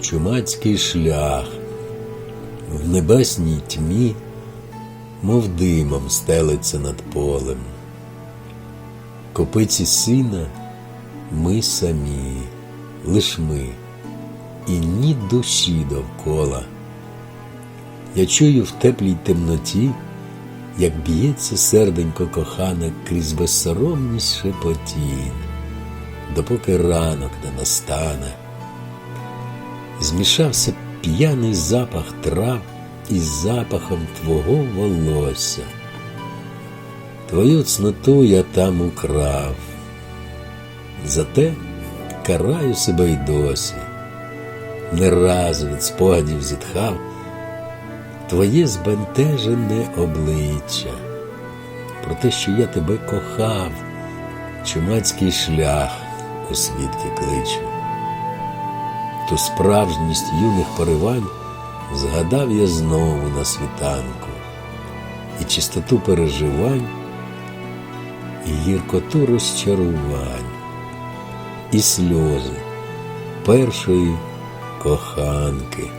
Чумацький шлях в небесній тьмі, мов димом стелиться над полем, копиці сина ми самі, лиш ми, і ні душі довкола. Я чую в теплій темноті як б'ється серденько кохане крізь безсоромність шепотінь, допоки ранок не настане. Змішався п'яний запах трав із запахом твого волосся. Твою цноту я там украв, зате караю себе й досі, не раз від спогадів зітхав твоє збентежене обличчя, про те, що я тебе кохав, чумацький шлях у свідки кличу. Ту справжність юних поривань згадав я знову на світанку, і чистоту переживань, і гіркоту розчарувань, і сльози першої коханки.